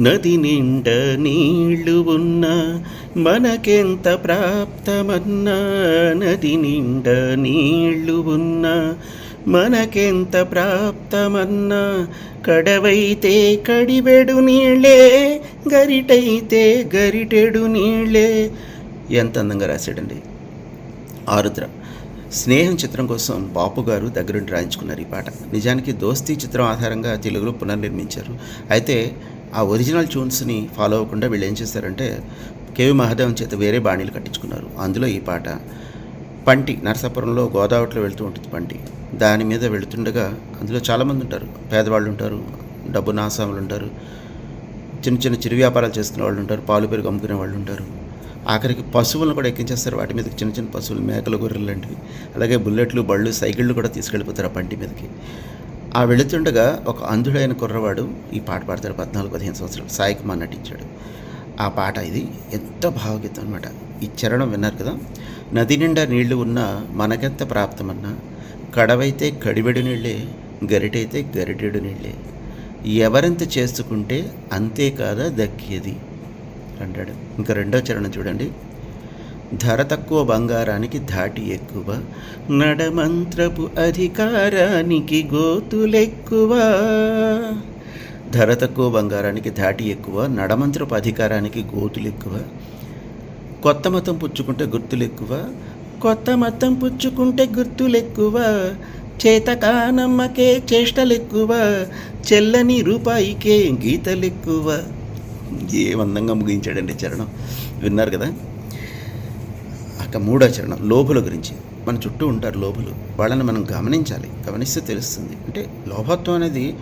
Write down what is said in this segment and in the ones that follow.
నది నిండ నీళ్ళు ఉన్న మనకెంత ప్రాప్తమన్నా నది నిండ నీళ్ళు ఉన్న మనకెంత ప్రాప్తమన్నా కడవైతే కడివెడు నీళ్ళే గరిటైతే గరిటెడు నీళ్ళే ఎంత అందంగా రాశాడండి. ఆరుద్ర స్నేహం చిత్రం కోసం బాపు గారు దగ్గరుండి రాయించుకున్నారు ఈ పాట. నిజానికి దోస్తీ చిత్రం ఆధారంగా తెలుగులో పునర్నిర్మించారు. అయితే ఆ ఒరిజినల్ ట్యూన్స్ని ఫాలో అవ్వకుండా వీళ్ళు ఏం చేశారంటే కేవి మహాదేవన్ చేత వేరే బాణీలు కట్టించుకున్నారు. అందులో ఈ పాట పంటి నరసాపురంలో గోదావరిలో వెళ్తూ ఉంటుంది పంటి. దాని మీద వెళుతుండగా అందులో చాలామంది ఉంటారు. పేదవాళ్ళు ఉంటారు డబ్బు నాసాములు ఉంటారు చిన్న చిన్న చిరు వ్యాపారాలు చేసుకునే వాళ్ళు ఉంటారు పాలు పెరుగు అమ్ముకునే వాళ్ళు ఉంటారు. ఆఖరికి పశువులను కూడా ఎక్కించేస్తారు. వాటి మీదకి చిన్న చిన్న పశువులు మేకలు గొర్రెలు లాంటివి. అలాగే బుల్లెట్లు బళ్ళు సైకిళ్ళు కూడా తీసుకెళ్ళిపోతారు ఆ పంటి మీదకి. ఆ వెళుతుండగా ఒక అంధుడైన కుర్రవాడు ఈ పాట పాడతాడు పద్నాలుగు పదిహేను సంవత్సరాలు. సాయి కుమార్ నటించాడు. ఆ పాట ఇది ఎంత భావగీతం అనమాట ఈ చరణం విన్నారు కదా? నది నిండా నీళ్ళు ఉన్నా మనకెంత ప్రాప్తమన్నా కడవైతే కడివెడు నీళ్ళే గరిటైతే గరిటెడు నీళ్ళే ఎవరెంత చేసుకుంటే అంతే కాదా దక్కేది? అంటాడు. ఇంకా రెండో చరణం చూడండి. ధర తక్కువ బంగారానికి ధాటి ఎక్కువ. నడమంత్రపు అధికారానికి గోతులెక్కువ. ధర తక్కువ బంగారానికి ధాటి ఎక్కువ నడమంత్రపు అధికారానికి గోతులు ఎక్కువ కొత్త మతం పుచ్చుకుంటే గుర్తులు ఎక్కువ కొత్త మతం పుచ్చుకుంటే గుర్తులు ఎక్కువ చేతకానమ్మకే చేష్టలెక్కువ. చెల్లని రూపాయికే గీతలెక్కువ. ఏ అందంగా ముగించాడండి చరణం. విన్నారు కదా? అక్క మూడో చరణం లోపుల గురించి. మన చుట్టూ ఉంటారు లోపులు. వాళ్ళని మనం గమనించాలి. గమనిస్తే తెలుస్తుంది. అంటే లోభత్వం అనేది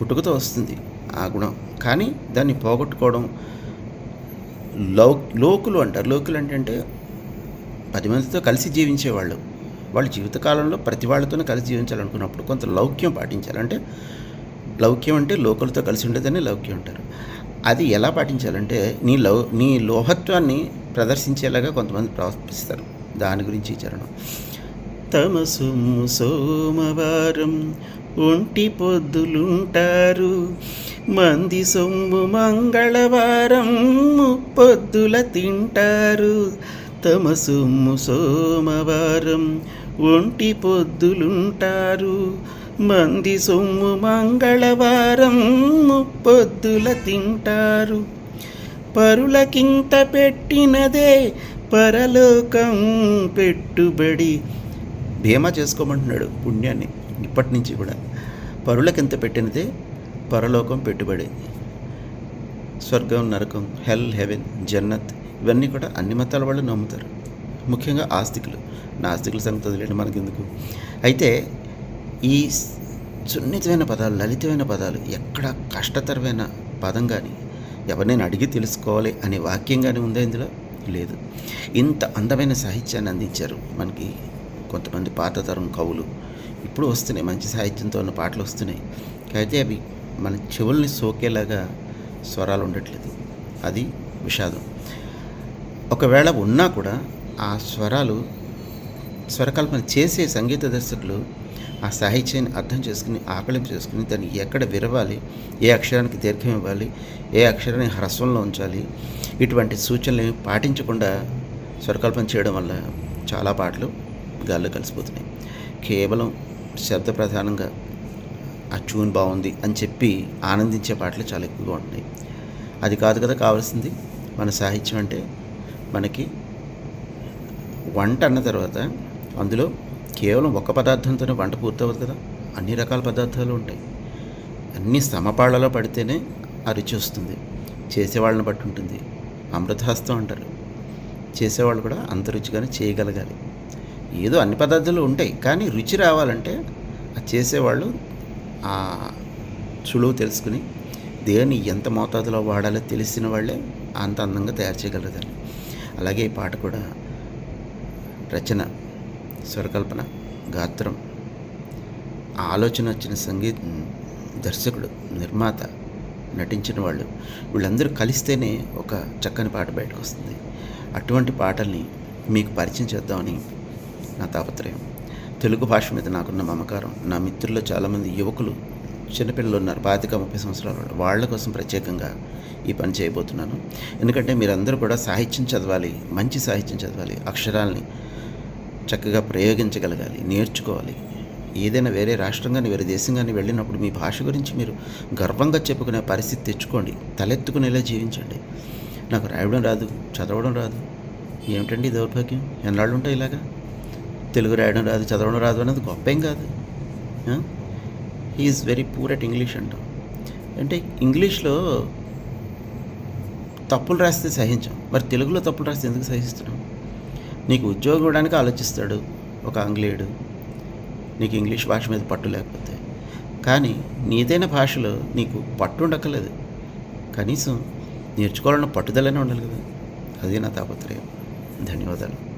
పుట్టుకతో వస్తుంది. ఆ గుణం. కానీ దాన్ని పోగొట్టుకోవడం లౌ లోకులు అంటారు. లోకులు అంటే పది మందితో కలిసి జీవించేవాళ్ళు వాళ్ళ. జీవితకాలంలో ప్రతి వాళ్ళతోనే కలిసి జీవించాలనుకున్నప్పుడు కొంత లౌక్యం పాటించాలి. అంటే లౌక్యం అంటే లోకలతో కలిసి ఉండేదని లౌక్యం అంటారు. అది ఎలా పాటించాలంటే నీ లౌ నీ లోహత్వాన్ని ప్రదర్శించేలాగా కొంతమంది ప్రవర్తిస్తారు. దాని గురించి చరణం. తమ సోమవారం ఒంటి పొద్దులుంటారు. మంది సొమ్ము మంగళవారం ముప్పొద్దుల తింటారు. తమ సొమ్ము సోమవారం ఒంటి పొద్దులుంటారు. మంది సొమ్ము మంగళవారం ముప్పొద్దుల తింటారు. పరులకింత పెట్టినదే పరలోకం పెట్టుబడి. భీమా చేసుకోమంటున్నాడు పుణ్యాన్ని ఇప్పటి నుంచి కూడా. పరులకింత పెట్టినదే పరలోకం పెట్టుబడి. స్వర్గం నరకం హెల్ హెవెన్ జన్నత్ ఇవన్నీ కూడా అన్ని మతాల వాళ్ళు నమ్ముతారు. ముఖ్యంగా ఆస్తికులు. నాస్తికుల సంగతి వదిలేండి మనకెందుకు? అయితే ఈ సున్నితమైన పదాలు లలితమైన పదాలు ఎక్కడ కష్టతరమైన పదం కానీ ఎవరినైనా అడిగి తెలుసుకోవాలి అనే వాక్యం కానీ ఉందా ఇందులో? లేదు. ఇంత అందమైన సాహిత్యాన్ని అందించారు మనకి కొంతమంది పాత తరం కవులు. ఇప్పుడు వస్తున్నాయి మంచి సాహిత్యంతో ఉన్న పాటలు వస్తున్నాయి. అయితే అవి మన చెవుల్ని సోకేలాగా స్వరాలు ఉండట్లేదు. అది విషాదం. ఒకవేళ ఉన్నా కూడా ఆ స్వరాలు స్వరకల్పన చేసే సంగీత దర్శకులు ఆ సాహిత్యాన్ని అర్థం చేసుకుని ఆకలింపు చేసుకుని దాన్ని ఎక్కడ విరవాలి ఏ అక్షరానికి దీర్ఘం ఇవ్వాలి ఏ అక్షరాన్ని హ్రస్వంలో ఉంచాలి ఇటువంటి సూచనలు పాటించకుండా స్వరకల్పన చేయడం వల్ల చాలా పాటలు గాల్లో కలిసిపోతున్నాయి. కేవలం శబ్ద ప్రధానంగా ఆ ట్యూన్ బాగుంది అని చెప్పి ఆనందించే పాటలు చాలా ఎక్కువగా ఉంటున్నాయి. అది కాదు కదా కావాల్సింది మన సాహిత్యం అంటే మనకి వంట అన్న తర్వాత అందులో కేవలం ఒక పదార్థంతోనే వంట పూర్తవదు కదా? అన్ని రకాల పదార్థాలు ఉంటాయి. అన్నీ సమపాళ్ళలో పడితేనే ఆ రుచి వస్తుంది. చేసేవాళ్ళని బట్టి ఉంటుంది. అమృతహస్తం అంటారు. చేసేవాళ్ళు కూడా అంత రుచిగానే చేయగలగాలి. ఏదో అన్ని పదార్థాలు ఉంటాయి కానీ రుచి రావాలంటే ఆ చేసేవాళ్ళు ఆ సులువు తెలుసుకుని దేన్ని ఎంత మోతాదులో వాడాలో తెలిసిన వాళ్ళే అంత అందంగా తయారు చేయగలగాలి అలాగే ఈ పాట కూడా రచన స్వరకల్పన గాత్రం ఆలోచన వచ్చిన సంగీత దర్శకుడు నిర్మాత నటించిన వాళ్ళు వీళ్ళందరూ కలిస్తేనే ఒక చక్కని పాట బయటకు వస్తుంది అటువంటి పాటల్ని మీకు పరిచయం చేద్దామని నా తాపత్రయం. తెలుగు భాష మీద నాకున్న మమకారం నా మిత్రుల్లో చాలామంది యువకులు చిన్నపిల్లలు ఉన్నారు పాతిక ముప్పై సంవత్సరాల వాళ్ళు వాళ్ళ కోసం ప్రత్యేకంగా ఈ పని చేయబోతున్నాను. ఎందుకంటే మీరందరూ కూడా సాహిత్యం చదవాలి మంచి సాహిత్యం చదవాలి అక్షరాల్ని చక్కగా ప్రయోగించగలగాలి నేర్చుకోవాలి. ఏదైనా వేరే రాష్ట్రం కానీ వేరే దేశం కానీ వెళ్ళినప్పుడు మీ భాష గురించి మీరు గర్వంగా చెప్పుకునే పరిస్థితి తెచ్చుకోండి. తలెత్తుకునేలా జీవించండి. నాకు రాయడం రాదు చదవడం రాదు. ఏమిటండి దౌర్భాగ్యం? ఎన్నాళ్ళు ఉంటాయి ఇలాగా? తెలుగు రాయడం రాదు చదవడం రాదు అనేది గొప్ప ఏం కాదు. Is very poor at English అంటాం. అంటే ఇంగ్లీష్లో తప్పులు రాస్తే సహించాం. మరి తెలుగులో తప్పులు రాస్తే ఎందుకు సహిస్తున్నాం? నీకు ఉద్యోగం ఇవ్వడానికి ఆలోచిస్తాడు ఒక ఆంగ్లేయుడు. నీకు ఇంగ్లీష్ భాష మీద పట్టు లేకపోతే. కానీ నీదైన భాషలో నీకు పట్టు ఉండక్కర్లేదు. కనీసం నేర్చుకోవాలన్న పట్టుదలనే ఉండాలి కదా. అదే నా తాపత్రయం. ధన్యవాదాలు.